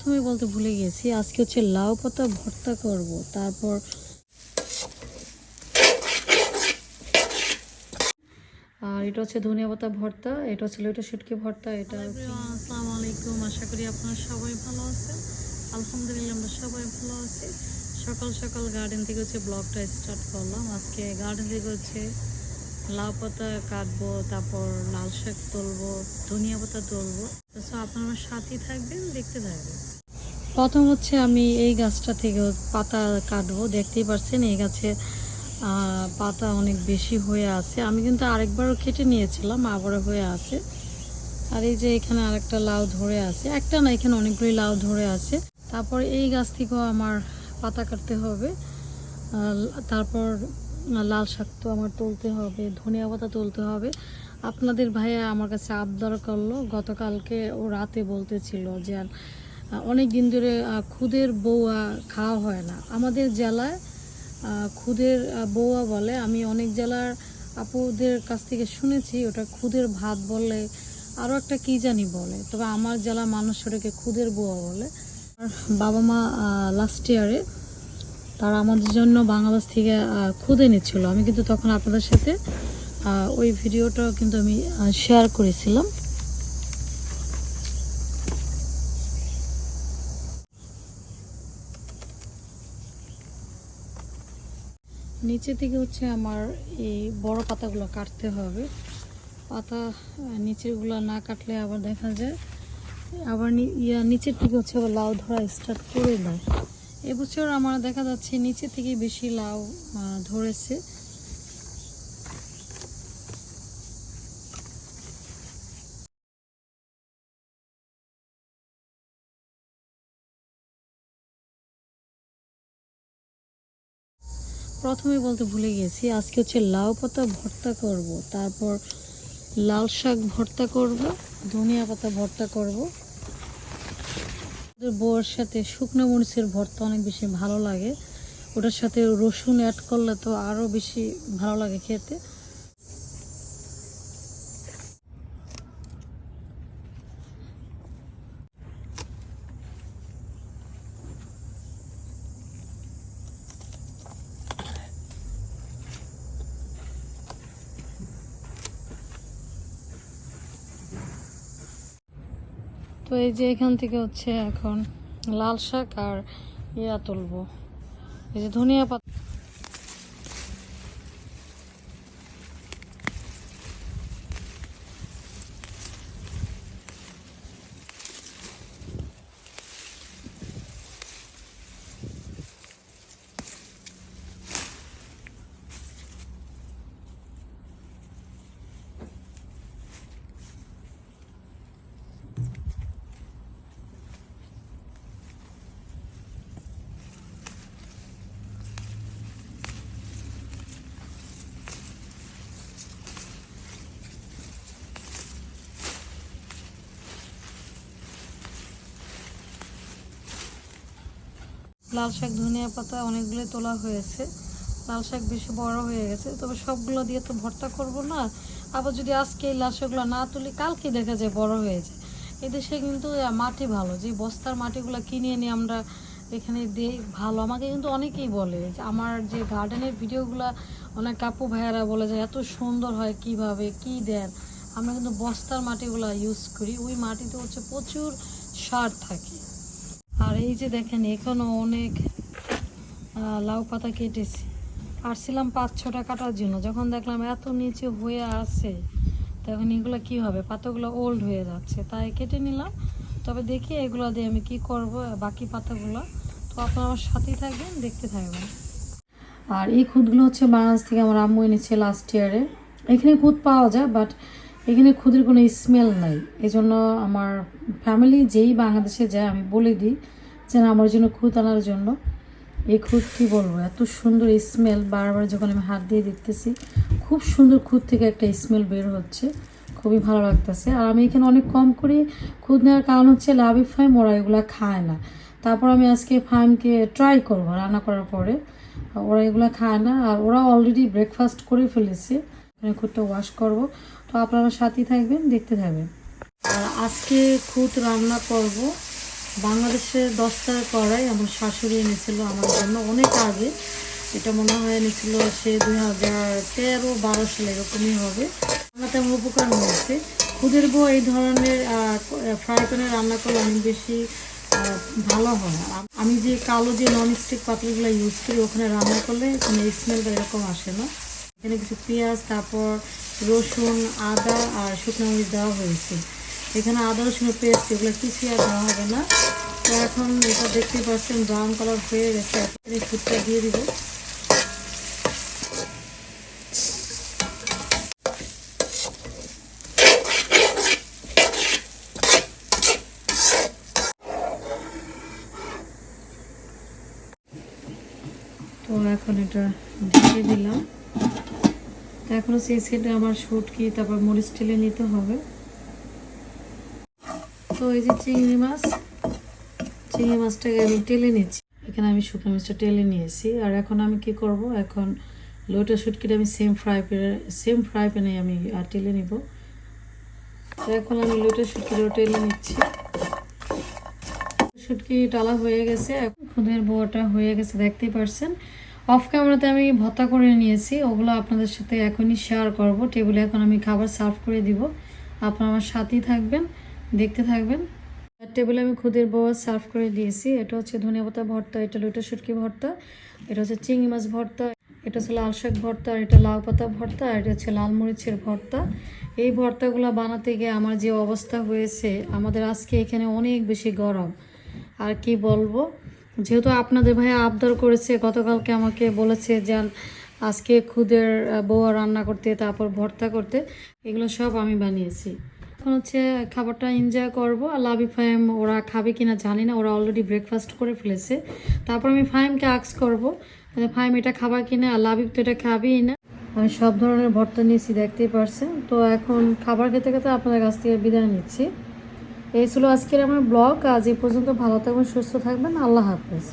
প্রথমে বলতে ভুলে গেছি আজকে হচ্ছে লাউ পাতা ভর্তা করব। তারপর আর এটা হচ্ছে ধনিয়া পাতা ভর্তা এটা হচ্ছে লইটা শুটকি ভর্তা এটা আসসালামু আলাইকুম। আশা করি আপনারা সবাই ভালো আছেন। আলহামদুলিল্লাহ আমরা সবাই ভালো আছি। সকাল সকাল গার্ডেন থেকে হচ্ছে ব্লগটা স্টার্ট করলাম। আজকে গার্ডেন থেকে হচ্ছে লাউ পাতা কাটবো, তারপর লাল শাক তুলবো, ধনিয়া পাতা তুলবো। আপনারা সাথেই থাকবেন, দেখতে থাকবেন। প্রথম হচ্ছে আমি এই গাছটা থেকে পাতা কাটবো। দেখতেই পাচ্ছেন এই গাছে পাতা অনেক বেশি হয়ে আছে। আমি কিন্তু আরেকবারও কেটে নিয়েছিলাম, আবারও হয়ে আছে। আর এই যে এখানে আরেকটা লাউ ধরে আছে। একটা না, এখানে অনেকগুলি লাউ ধরে আছে। তারপর এই গাছ থেকেও আমার পাতা কাটতে হবে। তারপর লাল শাক তো আমার তুলতে হবে, ধনিয়া পাতা তুলতে হবে। আপনাদের ভাইয়া আমার কাছে আবদার করল, গতকালকে ও রাতে বলতেছিল যে অনেক দিন ধরে খুদের বউয়া খাওয়া হয় না। আমাদের জেলায় খুদের বৌয়া বলে, আমি অনেক জেলার আপুদের কাছ থেকে শুনেছি, ওটা খুদের ভাত বলে আরও একটা কি জানি বলে। তবে আমার জেলা মানুষ ওটাকে খুদের বউয়া বলে। আর বাবা মা লাস্ট ইয়ারে তারা আমাদের জন্য বাংলাদেশ থেকে খুদে নিচ্ছিল। আমি কিন্তু তখন আপনাদের সাথে ওই ভিডিওটা কিন্তু আমি শেয়ার করেছিলাম। নিচে থেকে হচ্ছে আমার এই বড় পাতাগুলো কাটতে হবে। পাতা নিচেরগুলো না কাটলে আবার দেখা যায়, আবার ইয়া, নিচের থেকে হচ্ছে আবার লাউ ধরা স্টার্ট করে দেয়। এবছর আমার দেখা যাচ্ছে নিচে থেকে বেশি লাউ ধরেছে। প্রথমে বলতে ভুলে গেছি, আজকে হচ্ছে লাউ পাতা ভর্তা করব। তারপর লাল শাক ভর্তা করব, ধনিয়া পাতা ভর্তা করব। বউয়ের সাথে শুকনো মরিচের ভর্তা অনেক বেশি ভালো লাগে। ওটার সাথে রসুন অ্যাড করলে তো আরও বেশি ভালো লাগে খেতে। তো এই যে এখান থেকে হচ্ছে এখন লাল শাক আর ইয়া তুলবো। এই যে ধনিয়া পাতা লাল শাক, ধনিয়া পাতা অনেকগুলো তোলা হয়েছে। লাল শাক বেশি বড় হয়ে গেছে, তবে সবগুলো দিয়ে তো ভর্তা করব না। আবার যদি আজকে এই লাল শাকগুলো না তুলি, কালকে দেখা যায় বড় হয়ে যায়। এদেশে কিন্তু মাটি ভালো। যে বস্তার মাটিগুলো কিনে এনে আমরা এখানে দিই, ভালো। আমাকে কিন্তু অনেকেই বলে যে, আমার যে গার্ডেনের ভিডিওগুলো, অনেক কাপু ভাইয়ারা বলে যে, এত সুন্দর হয় কীভাবে? কি দেন? আমরা কিন্তু বস্তার মাটিগুলো ইউজ করি। ওই মাটিতে হচ্ছে প্রচুর সার থাকে। আর এই যে দেখেন এখনও অনেক লাউ পাতা কেটেছি। পাঁচ ছটা কাটার জন্য। যখন দেখলাম এত নিচে হয়ে আছে, তখন এগুলো কি হবে? পাতাগুলো ওল্ড হয়ে যাচ্ছে। তাই কেটে নিলাম। তবে দেখি এগুলো দিয়ে আমি কি করব, বাকি পাতাগুলো। তো আপনারা আমার সাথেই থাকবেন, দেখতে থাকবেন। আর এই খুদগুলো হচ্ছে বাংলাদেশ থেকে আমার আম্মু এনেছে লাস্ট ইয়ারে এখানে খুদ পাওয়া যায় বাট এখানে খুদের কোনো স্মেল নাই। এই জন্য আমার ফ্যামিলি যেই বাংলাদেশে যায় আমি বলে দিই যে না, আমার জন্য খুদ আনার জন্য। এই খুদ কি বলব? এত সুন্দর স্মেল বারবার যখন আমি হাত দিয়ে দেখতেছি খুব সুন্দর খুদ থেকে একটা স্মেল বের হচ্ছে। খুবই ভালো লাগতেছে। আর আমি এখানে অনেক কম করে। খুদ নেওয়ার কারণ হচ্ছে লাভি ফাইম ওরা এগুলো খায় না। তারপর আমি আজকে ফাইমকে ট্রাই করব রান্না করার পরে। ওরা এগুলো খায় না। আর ওরা অলরেডি ব্রেকফাস্ট করে ফেলেছে। খুদটা ওয়াশ করব। তো আপনারা সাথেই থাকবেন, দেখতে থাকবেন। আজকে খুদ রান্না করব। বাংলাদেশে দশটা কড়াই আমার শাশুড়ি এনেছিল আমার জন্য অনেক আগে। এটা মনে হয় এনেছিল সে দুই হাজার তেরো, বারো সালে, এরকমই হবে। আমার তেমন উপকার হয়েছে। খুদের বউ এই ধরনের ফ্রাই প্যানে রান্না করলে অনেক বেশি ভালো হয়। আম- যে কালো যে ননস্টিক পাতিলগুলো ইউজ করি, ওখানে রান্না করলে কোনো স্মেলটা এরকম আসে না। এখানে কিছু পেঁয়াজ, তারপর রসুন, আদা আর শুকনো মরিচ দেওয়া হয়েছে। এখানে আদা রসুনের পেস্ট এগুলো কিছুই আর দেওয়া হবে না। তো এখন এটা দেখতে পাচ্ছেন, ব্রাউন কালার হয়ে গেছে। এখন ফুটটা দিয়ে দিব। তো এখন এটা ঢেকে দিলাম। তো এখনও সেই সেটে আমার শুটকি তারপর মরিচ টেলে নিতে হবে। তো এই যে চিংড়ি মাছ, চিংড়ি মাছটাকে আমি টেলে নিচ্ছি। এখানে আমি শুকনো মাছটা টেলে নিয়েছি। আর এখন আমি কি করব? এখন লোটা শুটকিটা আমি সেম ফ্রাই প্যানে সেম ফ্রাই প্যানে আমি আর টেলে নিব। তো এখন আমি লোটা শুটকিটাও টেলে নিচ্ছি। শুটকি টালা হয়ে গেছে। এখন খুদের বোয়াটা হয়ে গেছে, দেখতেই পারছেন। অফ ক্যামেরাতে আমি ভর্তা করে নিয়েছি। ওগুলো আপনাদের সাথে এখনই শেয়ার করব। টেবিলে এখন আমি খাবার সার্ভ করে দিব। আপনারা আমার সাথেই থাকবেন, দেখতে থাকবেন। টেবিলে আমি খুদের বোয়া সার্ভ করে দিয়েছি। এটা হচ্ছে ধনিয়া পাতা ভর্তা, এটা লইটা শুটকি ভর্তা, এটা হচ্ছে চিংড়ি মাছ ভর্তা, এটা হচ্ছে লাল শাক ভর্তা, আর এটা লাউ পাতা ভর্তা, আর এটা হচ্ছে লাল মরিচের ভর্তা। এই ভর্তাগুলো বানাতে গিয়ে আমার যে অবস্থা হয়েছে, আমাদের আজকে এখানে অনেক বেশি গরম। আর কি বলব? যেহেতু আপনাদের ভাই আবদার করেছে, গতকালকে আমাকে বলেছে যে আজকে খুদের বউয়া রান্না করতে, তারপর ভর্তা করতে, এগুলো সব আমি বানিয়েছি। এখন হচ্ছে খাবারটা এনজয় করব। আর লাভি ফাইম ওরা খাবে কিনা জানি না, ওরা অলরেডি ব্রেকফাস্ট করে ফেলেছে। তারপর আমি ফাইমকে আক্স করব ফাইম এটা খাবার কিনা? আর লাভিব তো এটা খাবেই না। আমি সব ধরনের ভর্তা নিয়েছি, দেখতেই পারছেন। তো এখন খাবার খেতে খেতে আপনাদের কাছ থেকে বিদায় নিচ্ছি। এই ছিল আজকের আমার ব্লগ। আজ এই পর্যন্ত ভালো থাকবেন সুস্থ থাকবেন। আল্লাহ হাফেজ।